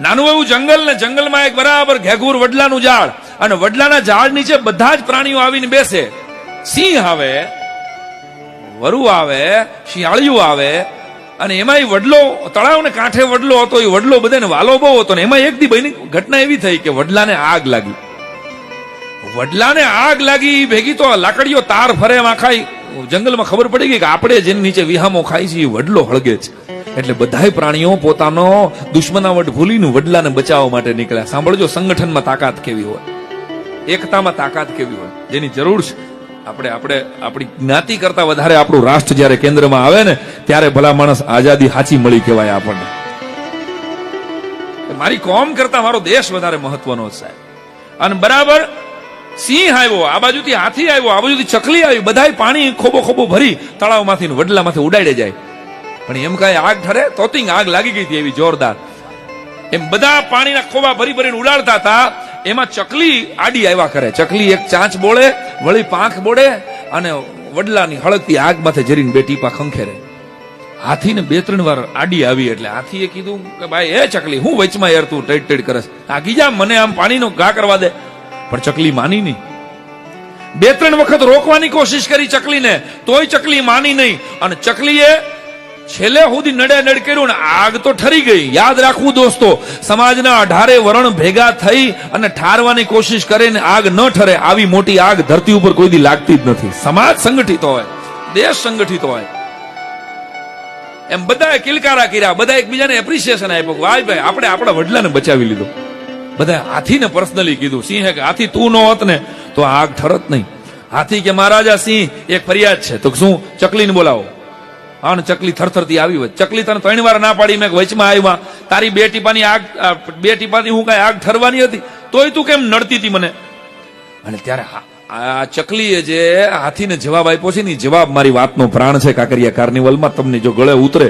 નાનું એવું જંગલ ને જંગલમાં એક બરાબર ઘેઘુર વડલાનું ઝાડ. અને વડલાના ઝાડ નીચે બધા જ પ્રાણીઓ આવીને બેસે. સિંહ આવે, વરુ આવે, શિયાળિયું આવે, અને એમાં વડલો તળાવને કાંઠે વડલો હતો, એ વડલો બધાને વાલો બહુ હતો, ને એમાં એક દી બની ઘટના એવી થઈ કે વડલાને આગ લાગી. વડલાને આગ લાગી ભેગી તો લાકડીઓ તાર ફરે એમાં ખાઈ જંગલમાં ખબર પડી ગઈ કે આપણે જેની નીચે વિહામો ખાઈ એ વડલો હળગે છે. એટલે બધાય પ્રાણીઓ પોતાનો દુશ્મનાવટ ભૂલીને વડલાને બચાવવા માટે નીકળ્યા. સાંભળજો, સંગઠનમાં તાકાત કેવી હોય. એકતામાં તાકાત કેવી હોય. જેની જરૂર છે. આપણે આપણે, આપણી જ્ઞાતિ કરતા વધારે આપણું રાષ્ટ્ર જ્યારે કેન્દ્રમાં આવે ને, ત્યારે ભલા માણસ આઝાદી સાચી મળી કહેવાય આપણને. મારી કોમ કરતા મારો દેશ વધારે મહત્વનો છે અને બરાબર, સિંહ આવ્યો, આ બાજુથી હાથી આવ્યો, આ બાજુથી ચકલી આવી, બધાય પાણી ખોબો ખોબો ભરી તળાવમાંથી વડલામાંથી ઉડાડે જાય. પણ એમ કાંઈ આગ ઠરે? તોતિંગ આગ લાગી ગઈ હતી એવી જોરદાર. એમ બધા પાણીના ખોબા ભરી ભરીને ઉડાડતા હતા. એમાં ચકલી આડી આવ્યા કરે. ચકલી એક ચાંચ બોળે, વળી પાંખ બોડે અને વડલાની હળગતી આગ માથે જરીને બે ટીપા ખંખેરે. હાથીને બે ત્રણ વાર આડી આવી એટલે હાથીએ કીધું કે, ભાઈ, એ ચકલી, હું વચમાં યાર તું ટેડ ટેડ કરસ. આગી જા, મને આમ પાણીનો ઘા કરવા દે. પણ ચકલી માની નહીં. બે ત્રણ વખત રોકવાની કોશિશ કરી ચકલીને. તોય ચકલી માની નહીં. અને ચકલીએ છેલ્લે સુધી નડે નડ કર્યું ને આગ તો ઠરી ગઈ. યાદ રાખવું દોસ્તો, સમાજના અઢારે વરણ ભેગા થઈ અને ઠારવાની કોશિશ કરે ને આગ ન ઠરે, આવી મોટી આગ ધરતી ઉપર કોઈ દી લાગતી જ નથી. સમાજ સંગઠિત હોય, દેશ સંગઠિત હોય. એમ બધાએ કિલકારા કર્યા બધા એકબીજાને એપ્રિસિએશન આપ્યું. કે ભાઈ, આપણે આપણા વડલાને બચાવી લીધો. બધા હાથીને પર્સનલી કીધું, સિંહે કે, હાથી, તું ન હોત ને, તો આગ ઠરત નહીં. હાથી કે, મહારાજા સિંહ, એક ફરિયાદ છે. તો શું? ચકલીને બોલાવો. હા ચકલી થરથરતી આવી હોય. ચકલી તને ત્રણ વાર ના પાડી મેં વચમાં આવ્યા. તારી બે ટીપાની આગ બે ટીપાની હું કઈ આગ ઠરવાની હતી? તોય તું કેમ નડતી હતી મને? અને ત્યારે આ ચકલીએ જે હાથીને જવાબ આપ્યો છે ને જવાબ મારી વાતનો પ્રાણ છે કાકરિયા કાર્નિવલમાં. તમને જો ગળે ઉતરે,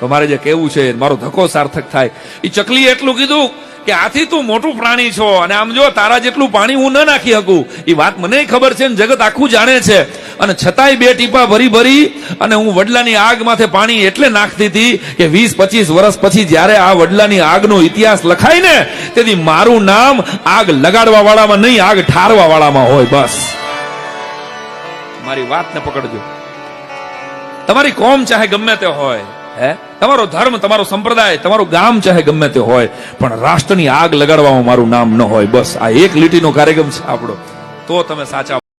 તો મારે જે કહેવું છે, મારો ધક્કો સાર્થક થાય. એ ચકલીએ એટલું કીધું કે આથી તું મોટું પ્રાણી છો. અને આમ જો તારા જેટલું પાણી હું ન નાખી શકું. એ વાત મને ખબર છે ને, જગત આખું જાણે છે. અને છતાંય બે ટીપા ભરી ભરી અને હું વડલાની આગ માથે પાણી એટલે નાખતી હતી કે વીસ પચીસ વર્ષ પછી જ્યારે આ વડલાની આગનો ઇતિહાસ લખાય ને, તેથી મારું નામ આગ લગાડવા વાળામાં નહીં, આગ ઠારવા વાળામાં હોય, બસ. મારી વાતને પકડજો. તમારી કોમ ચાહે ગમે તે હોય, હે? તમારો ધર્મ, તમારો સંપ્રદાય, તમારું ગામ ચાહે ગમે તે હોય, પણ રાષ્ટ્રની આગ લગાડવામાં મારું નામ ન હોય, બસ. આ એક લીટીનો કાર્યક્રમ છે આપણો. તો તમે સાચા